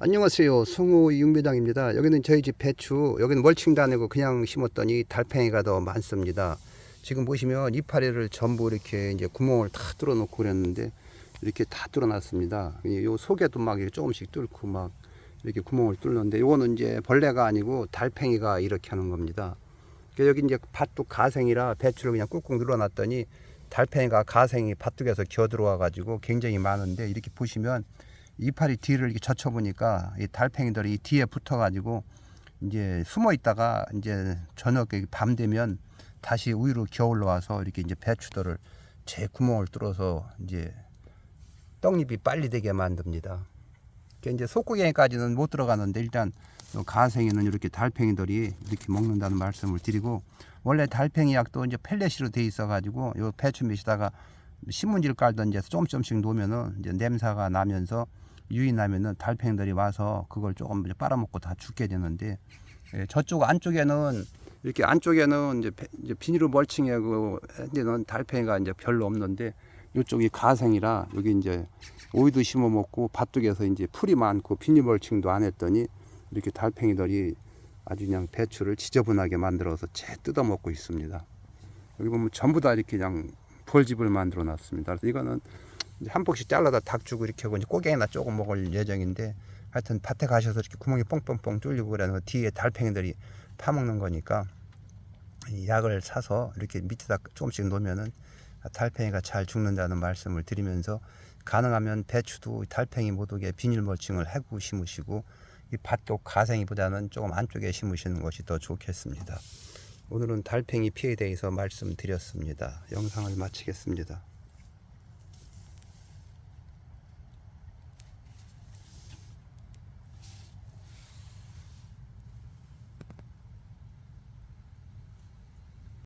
안녕하세요. 성우 윤배장입니다. 여기는 저희 집 배추, 여기는 멀칭도 아니고 그냥 심었더니 달팽이가 더 많습니다. 지금 보시면 이파리를 전부 이렇게 이제 구멍을 다 뚫어 놓고 그랬는데 이렇게 다 뚫어 놨습니다. 요 속에도 막 이렇게 조금씩 뚫고 막 이렇게 구멍을 뚫는데 요거는 이제 벌레가 아니고 달팽이가 이렇게 하는 겁니다. 여기 이제 밭도 가생이라 배추를 그냥 꾹꾹 눌러놨더니 달팽이가 가생이 밭둑에서 기어 들어와 가지고 굉장히 많은데 이렇게 보시면 이파리 뒤를 이렇게 젖혀 보니까 이 달팽이들이 이 뒤에 붙어 가지고 이제 숨어 있다가 이제 저녁에 밤 되면 다시 위로 기어 올라 와서 이렇게 이제 배추들을 제 구멍을 뚫어서 이제 떡잎이 빨리 되게 만듭니다. 그러니까 이제 속구경까지는 못 들어가는데 일단 요 가생에는 이렇게 달팽이들이 이렇게 먹는다는 말씀을 드리고 원래 달팽이 약도 이제 펠렛으로 돼 있어 가지고 요 배추 밑에다가 신문지를 깔던 이제 조금 조금씩 놓으면은 이제 냄새가 나면서 유이 나면은 달팽이들이 와서 그걸 조금 이제 빨아먹고 다 죽게 되는데 예, 저쪽 안쪽에는 이렇게 안쪽에는 이제, 배- 이제 비닐로 멀칭하고 이제는 달팽이가 이제 별로 없는데 이쪽이 가생이라 여기 이제 오이도 심어 먹고 밭둑에서 이제 풀이 많고 비닐 멀칭도 안 했더니 이렇게 달팽이들이 아주 그냥 배추를 지저분하게 만들어서 채 뜯어 먹고 있습니다. 여기 보면 전부 다 이렇게 그냥 벌집을 만들어 놨습니다. 그래서 이거는 이제 한 폭씩 잘라다 닭 주고 이렇게 하고 이제 꼬갱이나 조금 먹을 예정인데 하여튼 밭에 가셔서 이렇게 구멍이 뻥뻥뻥 뚫리고 그래서 뒤에 달팽이들이 파먹는 거니까 이 약을 사서 이렇게 밑에다 조금씩 놓으면은 달팽이가 잘 죽는다는 말씀을 드리면서 가능하면 배추도 달팽이 못 오게 비닐 멀칭을 해고 심으시고 이 밭도 가생이보다는 조금 안쪽에 심으시는 것이 더 좋겠습니다. 오늘은 달팽이 피해에 대해서 말씀드렸습니다. 영상을 마치겠습니다.